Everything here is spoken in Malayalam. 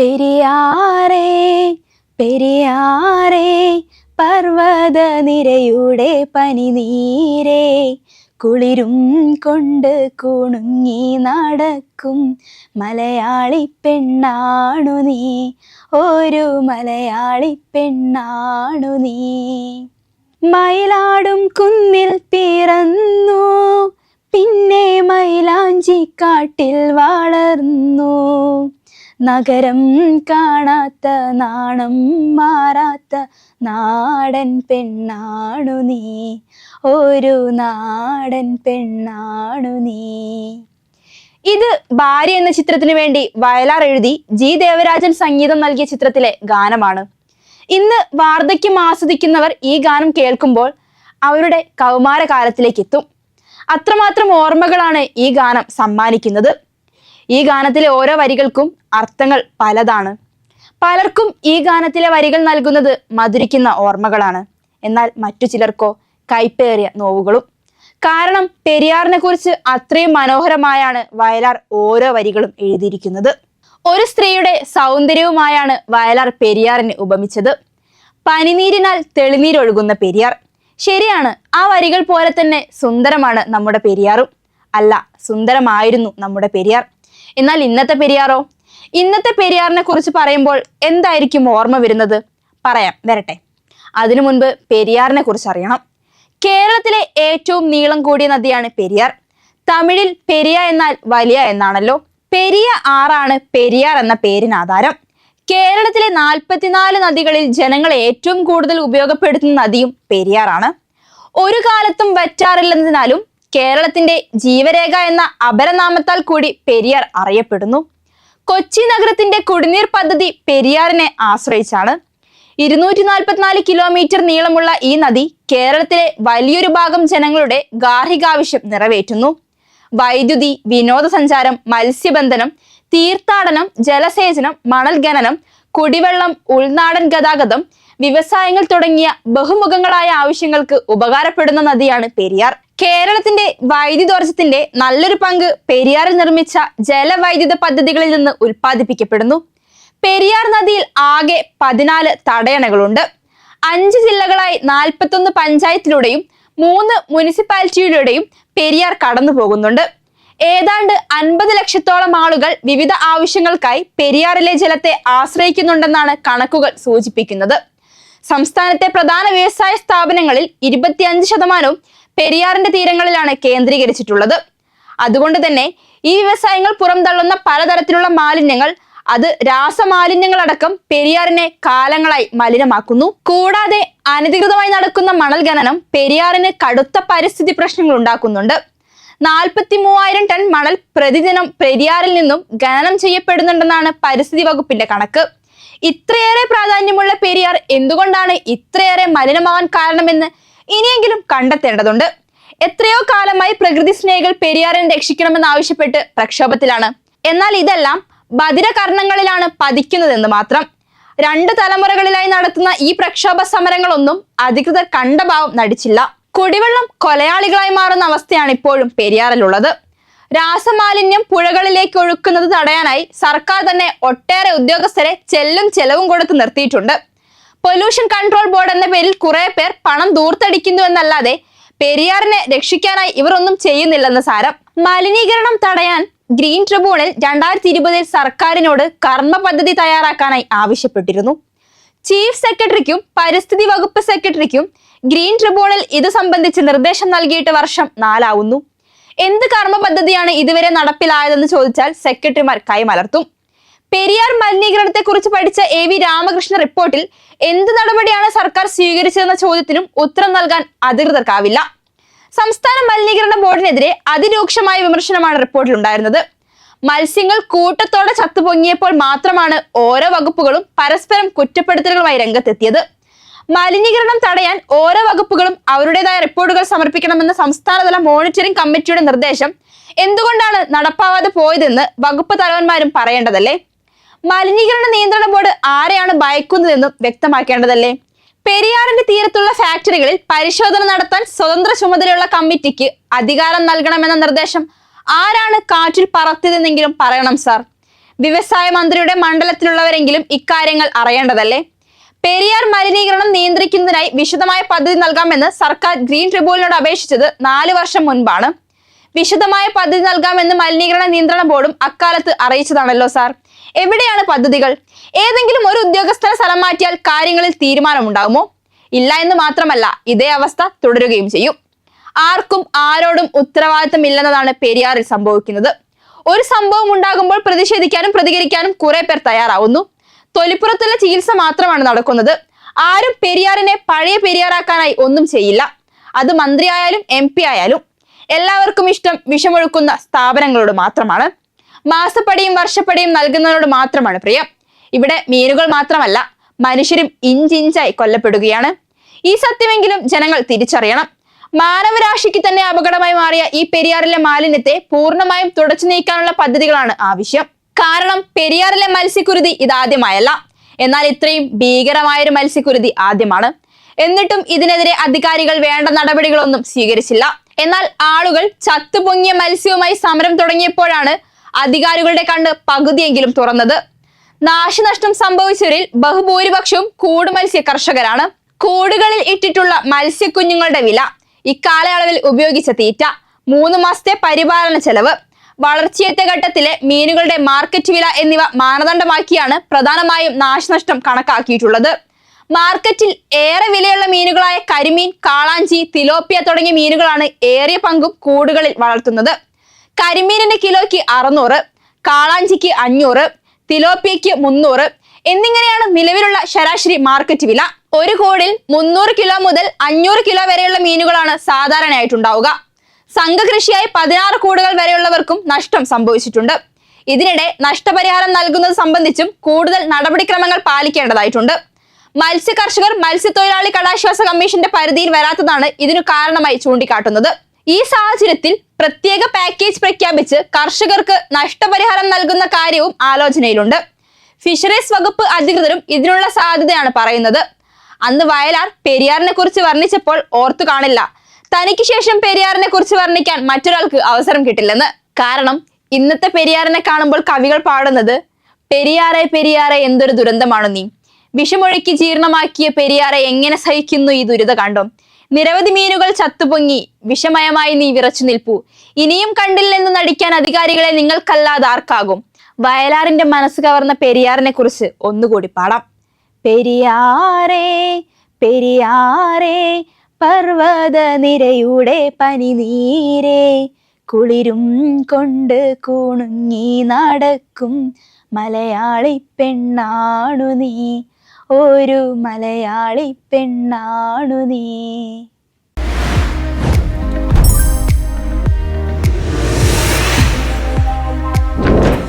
പെരിയാറേ പെരിയാറേ പർവത നിരയുടെ പനിനീരേ കുളിരും കൊണ്ട് കുണുങ്ങി നടക്കും മലയാളി പെണ്ണാണു നീ ഒരു മലയാളി പെണ്ണാണു നീ. മയിലാടും കുന്നിൽ പിറന്നു പിന്നെ മൈലാഞ്ചിക്കാട്ടിൽ വളർന്നു. നഗരം കാണാത്ത നാണം മാറാത്ത നാടൻ പെണ്ണാണു നീ. ഒരു നാടൻ പെണ്ണാണു നീ. ഇത് ഭാര്യ എന്ന ചിത്രത്തിന് വേണ്ടി വയലാർ എഴുതി ജി. ദേവരാജൻ സംഗീതം നൽകിയ ചിത്രത്തിലെ ഗാനമാണ്. ഇന്ന് വാർദ്ധക്യം ആസ്വദിക്കുന്നവർ ഈ ഗാനം കേൾക്കുമ്പോൾ അവരുടെ കൗമാരകാലത്തിലേക്ക് എത്തും. അത്രമാത്രം ഓർമ്മകളാണ് ഈ ഗാനം സമ്മാനിക്കുന്നത്. ഈ ഗാനത്തിലെ ഓരോ വരികൾക്കും അർത്ഥങ്ങൾ പലതാണ്. പലർക്കും ഈ ഗാനത്തിലെ വരികൾ നൽകുന്നത് മധുരിക്കുന്ന ഓർമ്മകളാണ്. എന്നാൽ മറ്റു ചിലർക്കോ കൈപ്പേറിയ നോവുകളും. കാരണം പെരിയാറിനെ കുറിച്ച് അത്രയും മനോഹരമായാണ് വയലാർ ഓരോ വരികളും എഴുതിയിരിക്കുന്നത്. ഒരു സ്ത്രീയുടെ സൗന്ദര്യവുമായാണ് വയലാർ പെരിയാറിനെ ഉപമിച്ചത്. പനിനീരിനാൽ തെളിനീരൊഴുകുന്ന പെരിയാർ. ശരിയാണ് ആ വരികൾ പോലെ തന്നെ സുന്ദരമാണ് നമ്മുടെ പെരിയാറും. അല്ല സുന്ദരമായിരുന്നു നമ്മുടെ പെരിയാർ. എന്നാൽ ഇന്നത്തെ പെരിയാറോ? ഇന്നത്തെ പെരിയാറിനെ കുറിച്ച് പറയുമ്പോൾ എന്തായിരിക്കും ഓർമ്മ വരുന്നത്? പറയാം വരട്ടെ. അതിനു മുൻപ് പെരിയാറിനെ കുറിച്ച് അറിയണം. കേരളത്തിലെ ഏറ്റവും നീളം കൂടിയ നദിയാണ് പെരിയാർ. തമിഴിൽ പെരിയ എന്നാൽ വലിയ എന്നാണല്ലോ. പെരിയ ആറാണ് പെരിയാർ എന്ന പേരിന് ആധാരം. കേരളത്തിലെ നാൽപ്പത്തിനാല് നദികളിൽ ജനങ്ങൾ ഏറ്റവും കൂടുതൽ ഉപയോഗപ്പെടുത്തുന്ന നദിയും പെരിയാറാണ്. ഒരു കാലത്തും വറ്റാറില്ലെന്നതിനാലും കേരളത്തിന്റെ ജീവരേഖ എന്ന അപരനാമത്താൽ കൂടി പെരിയാർ അറിയപ്പെടുന്നു. കൊച്ചി നഗരത്തിന്റെ കുടിനീർ പദ്ധതി പെരിയാറിനെ ആശ്രയിച്ചാണ്. ഇരുന്നൂറ്റി നാൽപ്പത്തിനാല് കിലോമീറ്റർ നീളമുള്ള ഈ നദി കേരളത്തിലെ വലിയൊരു ഭാഗം ജനങ്ങളുടെ ഗാർഹികാവശ്യം നിറവേറ്റുന്നു. വൈദ്യുതി വിനോദസഞ്ചാരം മത്സ്യബന്ധനം തീർത്ഥാടനം ജലസേചനം മണൽ ഖനനം കുടിവെള്ളം ഉൾനാടൻ ഗതാഗതം വ്യവസായങ്ങൾ തുടങ്ങിയ ബഹുമുഖങ്ങളായ ആവശ്യങ്ങൾക്ക് ഉപകാരപ്പെടുന്ന നദിയാണ് പെരിയാർ. കേരളത്തിന്റെ വൈദ്യുതോർജത്തിന്റെ നല്ലൊരു പങ്ക് പെരിയാറിൽ നിർമ്മിച്ച ജലവൈദ്യുത പദ്ധതികളിൽ നിന്ന് ഉൽപ്പാദിപ്പിക്കപ്പെടുന്നു. പെരിയാർ നദിയിൽ ആകെ പതിനാല് തടയണകളുണ്ട്. അഞ്ച് ജില്ലകളായി നാൽപ്പത്തൊന്ന് പഞ്ചായത്തിലൂടെയും മൂന്ന് മുനിസിപ്പാലിറ്റിയിലൂടെയും പെരിയാർ കടന്നു പോകുന്നുണ്ട് ഏതാണ്ട് അൻപത് ലക്ഷത്തോളം ആളുകൾ വിവിധ ആവശ്യങ്ങൾക്കായി പെരിയാറിലെ ജലത്തെ ആശ്രയിക്കുന്നുണ്ടെന്നാണ് കണക്കുകൾ സൂചിപ്പിക്കുന്നത്. സംസ്ഥാനത്തെ പ്രധാന വ്യവസായ സ്ഥാപനങ്ങളിൽ ഇരുപത്തിയഞ്ച് ശതമാനവും പെരിയാറിന്റെ തീരങ്ങളിലാണ് കേന്ദ്രീകരിച്ചിട്ടുള്ളത്. അതുകൊണ്ട് തന്നെ ഈ വ്യവസായങ്ങൾ പുറംതള്ളുന്ന പലതരത്തിലുള്ള മാലിന്യങ്ങൾ അത് രാസമാലിന്യങ്ങളടക്കം പെരിയാറിനെ കാലങ്ങളായി മലിനമാക്കുന്നു. കൂടാതെ അനധികൃതമായി നടക്കുന്ന മണൽ ഖനനം പെരിയാറിന് കടുത്ത പരിസ്ഥിതി പ്രശ്നങ്ങൾ ഉണ്ടാക്കുന്നുണ്ട്. നാൽപ്പത്തി മൂവായിരം ടൺ മണൽ പ്രതിദിനം പെരിയാറിൽ നിന്നും ഖനനം ചെയ്യപ്പെടുന്നുണ്ടെന്നാണ് പരിസ്ഥിതി വകുപ്പിന്റെ കണക്ക്. ഇത്രയേറെ പ്രാധാന്യമുള്ള പെരിയാർ എന്തുകൊണ്ടാണ് ഇത്രയേറെ മലിനമാവാൻ കാരണമെന്ന് ഇനിയെങ്കിലും കണ്ടെത്തേണ്ടതുണ്ട്. എത്രയോ കാലമായി പ്രകൃതി സ്നേഹികൾ പെരിയാറിനെ രക്ഷിക്കണമെന്ന് ആവശ്യപ്പെട്ട് പ്രക്ഷോഭത്തിലാണ്. എന്നാൽ ഇതെല്ലാം ബദിരകർണങ്ങളിലാണ് പതിക്കുന്നതെന്ന് മാത്രം. രണ്ട് തലമുറകളിലായി നടത്തുന്ന ഈ പ്രക്ഷോഭ സമരങ്ങളൊന്നും അധികൃതർ കണ്ട ഭാവം നടിച്ചില്ല. കുടിവെള്ളം കൊലയാളികളായി മാറുന്ന അവസ്ഥയാണ് ഇപ്പോഴും പെരിയാറിലുള്ളത്. രാസമാലിന്യം പുഴകളിലേക്ക് ഒഴുക്കുന്നത് തടയാനായി സർക്കാർ തന്നെ ഒട്ടേറെ ഉദ്യോഗസ്ഥരെ ചെല്ലും ചെലവും കൊടുത്ത് നിർത്തിയിട്ടുണ്ട്. പൊല്യൂഷൻ കൺട്രോൾ ബോർഡ് എന്ന പേരിൽ കുറെ പേർ പണം ദൂർത്തടിക്കുന്നു എന്നല്ലാതെ പെരിയാറിനെ രക്ഷിക്കാനായി ഇവർ ഒന്നും ചെയ്യുന്നില്ലെന്ന് സാരം. മലിനീകരണം തടയാൻ ഗ്രീൻ ട്രിബ്യൂണൽ രണ്ടായിരത്തി ഇരുപതിൽ സർക്കാരിനോട് കർമ്മ പദ്ധതി തയ്യാറാക്കാനായി ആവശ്യപ്പെട്ടിരുന്നു. ചീഫ് സെക്രട്ടറിക്കും പരിസ്ഥിതി വകുപ്പ് സെക്രട്ടറിക്കും ഗ്രീൻ ട്രിബ്യൂണൽ ഇത് സംബന്ധിച്ച് നിർദ്ദേശം നൽകിയിട്ട് വർഷം നാലാവുന്നു. എന്ത് കർമ്മ പദ്ധതിയാണ് ഇതുവരെ നടപ്പിലായതെന്ന് ചോദിച്ചാൽ സെക്രട്ടറിമാർ കൈമലർത്തും. പെരിയാർ മലിനീകരണത്തെ കുറിച്ച് പഠിച്ച എ വി രാമകൃഷ്ണ റിപ്പോർട്ടിൽ എന്ത് നടപടിയാണ് സർക്കാർ സ്വീകരിച്ചതെന്ന ചോദ്യത്തിനും ഉത്തരം നൽകാൻ അധികൃതർക്കാവില്ല. സംസ്ഥാന മലിനീകരണ ബോർഡിനെതിരെ അതിരൂക്ഷമായ വിമർശനമാണ് റിപ്പോർട്ടിൽ ഉണ്ടായിരുന്നത്. മത്സ്യങ്ങൾ കൂട്ടത്തോടെ ചത്തുപൊങ്ങിയപ്പോൾ മാത്രമാണ് ഓരോ വകുപ്പുകളും പരസ്പരം കുറ്റപ്പെടുത്തലുകളുമായി രംഗത്തെത്തിയത്. മലിനീകരണം തടയാൻ ഓരോ വകുപ്പുകളും അവരുടേതായ റിപ്പോർട്ടുകൾ സമർപ്പിക്കണമെന്ന സംസ്ഥാനതല മോണിറ്ററിംഗ് കമ്മിറ്റിയുടെ നിർദ്ദേശം എന്തുകൊണ്ടാണ് നടപ്പാവാതെ പോയതെന്ന് വകുപ്പ് തലവന്മാരും പറയേണ്ടതല്ലേ? മലിനീകരണ നിയന്ത്രണ ബോർഡ് ആരെയാണ് ഭയക്കുന്നതെന്നും വ്യക്തമാക്കേണ്ടതല്ലേ? പെരിയാറിന്റെ തീരത്തുള്ള ഫാക്ടറികളിൽ പരിശോധന നടത്താൻ സ്വതന്ത്ര ചുമതലയുള്ള കമ്മിറ്റിക്ക് അധികാരം നൽകണമെന്ന നിർദ്ദേശം ആരാണ് കാറ്റിൽ പറത്തിയതെന്നെങ്കിലും പറയണം സാർ. വ്യവസായ മന്ത്രിയുടെ മണ്ഡലത്തിലുള്ളവരെങ്കിലും ഇക്കാര്യങ്ങൾ അറിയേണ്ടതല്ലേ? പെരിയാർ മലിനീകരണം നിയന്ത്രിക്കുന്നതിനായി വിശദമായ പദ്ധതി നൽകാമെന്ന് സർക്കാർ ഗ്രീൻ ട്രിബ്യൂണലിനോട് അപേക്ഷിച്ചത് നാല് വർഷം മുൻപാണ്. വിശദമായ പദ്ധതി നൽകാമെന്ന് മലിനീകരണ നിയന്ത്രണ ബോർഡും അക്കാലത്ത് അറിയിച്ചതാണല്ലോ സാർ. എവിടെയാണ് പദ്ധതികൾ? ഏതെങ്കിലും ഒരു ഉദ്യോഗസ്ഥനെ സ്ഥലം മാറ്റിയാൽ കാര്യങ്ങളിൽ തീരുമാനമുണ്ടാകുമോ? ഇല്ല എന്ന് മാത്രമല്ല ഇതേ അവസ്ഥ തുടരുകയും ചെയ്യും. ആർക്കും ആരോടും ഉത്തരവാദിത്തമില്ലെന്നതാണ് പെരിയാറിൽ സംഭവിക്കുന്നത്. ഒരു സംഭവം ഉണ്ടാകുമ്പോൾ പ്രതിഷേധിക്കാനും പ്രതികരിക്കാനും കുറെ പേർ തയ്യാറാവുന്നു. തൊലിപ്പുറത്തുള്ള ചികിത്സ മാത്രമാണ് നടക്കുന്നത്. ആരും പെരിയാറിനെ പഴയ പെരിയാറാക്കാനായി ഒന്നും ചെയ്യില്ല. അത് മന്ത്രിയായാലും എം പി ആയാലും എല്ലാവർക്കും ഇഷ്ടം വിഷമൊഴുക്കുന്ന സ്ഥാപനങ്ങളോട് മാത്രമാണ്. മാസപ്പടിയും വർഷപ്പടിയും നൽകുന്നതിനോട് മാത്രമാണ് പ്രിയം. ഇവിടെ മീനുകൾ മാത്രമല്ല മനുഷ്യരും ഇഞ്ചിഞ്ചായി കൊല്ലപ്പെടുകയാണ്. ഈ സത്യമെങ്കിലും ജനങ്ങൾ തിരിച്ചറിയണം. മാനവരാശിക്ക് തന്നെ അപകടമായി മാറിയ ഈ പെരിയാറിലെ മാലിന്യത്തെ പൂർണമായും തുടച്ചു നീക്കാനുള്ള പദ്ധതികളാണ് ആവശ്യം. കാരണം പെരിയാറിലെ മത്സ്യക്കുരുതി ഇതാദ്യമായല്ല. എന്നാൽ ഇത്രയും ഭീകരമായൊരു മത്സ്യക്കുരുതി ആദ്യമാണ്. എന്നിട്ടും ഇതിനെതിരെ അധികാരികൾ വേണ്ട നടപടികളൊന്നും സ്വീകരിച്ചില്ല. എന്നാൽ ആളുകൾ ചത്തുപൊങ്ങിയ മത്സ്യവുമായി സമരം തുടങ്ങിയപ്പോഴാണ് അധികാരികളുടെ കണ്ണ് പകുതിയെങ്കിലും തുറന്നത്. നാശനഷ്ടം സംഭവിച്ചവരിൽ ബഹുഭൂരിപക്ഷവും കൂട് മത്സ്യ കർഷകരാണ്. കൂടുകളിൽ ഇട്ടിട്ടുള്ള മത്സ്യക്കുഞ്ഞുങ്ങളുടെ വില ഇക്കാലയളവിൽ ഉപയോഗിച്ച തീറ്റ മൂന്ന് മാസത്തെ പരിപാലന ചെലവ് വളർച്ചയേറ്റ ഘട്ടത്തിലെ മീനുകളുടെ മാർക്കറ്റ് വില എന്നിവ മാനദണ്ഡമാക്കിയാണ് പ്രധാനമായും നാശനഷ്ടം കണക്കാക്കിയിട്ടുള്ളത്. മാർക്കറ്റിൽ ഏറെ വിലയുള്ള മീനുകളായ കരിമീൻ കാളാഞ്ചി തിലോപ്പിയ തുടങ്ങിയ മീനുകളാണ് ഏറിയ പങ്കും കൂടുകളിൽ വളർത്തുന്നത്. കരിമീനിന് കിലോയ്ക്ക് അറുന്നൂറ് കാളാഞ്ചിക്ക് അഞ്ഞൂറ് തിലോപ്പിയയ്ക്ക് മുന്നൂറ് എന്നിങ്ങനെയാണ് നിലവിലുള്ള ശരാശരി മാർക്കറ്റ് വില. ഒരു കോടിൽ മുന്നൂറ് കിലോ മുതൽ അഞ്ഞൂറ് കിലോ വരെയുള്ള മീനുകളാണ് സാധാരണയായിട്ടുണ്ടാവുക. സംഘകൃഷിയായി പതിനാറ് കൂടുകൾ വരെയുള്ളവർക്കും നഷ്ടം സംഭവിച്ചിട്ടുണ്ട്. ഇതിനിടെ നഷ്ടപരിഹാരം നൽകുന്നത് സംബന്ധിച്ചും കൂടുതൽ നടപടിക്രമങ്ങൾ പാലിക്കേണ്ടതായിട്ടുണ്ട്. മത്സ്യ കർഷകർ മത്സ്യത്തൊഴിലാളി കടാശ്വാസ കമ്മീഷന്റെ പരിധിയിൽ വരാത്തതാണ് ഇതിനു കാരണമായി ചൂണ്ടിക്കാട്ടുന്നത്. ഈ സാഹചര്യത്തിൽ പ്രത്യേക പാക്കേജ് പ്രഖ്യാപിച്ച് കർഷകർക്ക് നഷ്ടപരിഹാരം നൽകുന്ന കാര്യവും ആലോചനയിലുണ്ട്. ഫിഷറീസ് വകുപ്പ് അധികൃതരും ഇതിനുള്ള സാധ്യതയാണ് പറയുന്നത്. അന്ന് വയലാർ പെരിയാറിനെ കുറിച്ച് വർണിച്ചപ്പോൾ ഓർത്തു കാണില്ല. തനിക്ക് ശേഷം പെരിയാറിനെ കുറിച്ച് വർണിക്കാൻ മറ്റൊരാൾക്ക് അവസരം കിട്ടില്ലെന്ന്. കാരണം ഇന്നത്തെ പെരിയാറിനെ കാണുമ്പോൾ കവികൾ പാടുന്നത് പെരിയാറെ പെരിയാറെ എന്തൊരു ദുരന്തമാണ് നീ. വിഷമൊഴുക്കി ജീർണമാക്കിയ പെരിയാറെ എങ്ങനെ സഹിക്കുന്നു ഈ ദുരിത കണ്ടോ? നിരവധി മീനുകൾ ചത്തുപൊങ്ങി വിഷമയമായി നീ വിറച്ചു നിൽപ്പു. ഇനിയും കണ്ടില്ലെന്ന് നടിക്കാൻ അധികാരികളെ നിങ്ങൾക്കല്ലാതെ ആർക്കാകും? വയലാറിന്റെ മനസ്സ് കവർന്ന പെരിയാറിനെ കുറിച്ച് ഒന്നുകൂടി പാടാം. പെരിയാറേ പെരിയാറേ പർവത നിരയുടെ പനിനീരേ കുളിരും കൊണ്ട് കുണുങ്ങി നടക്കും മലയാളി പെണ്ണാണു നീ. ഒരു മലയാളി പെണ്ണാണു നീ.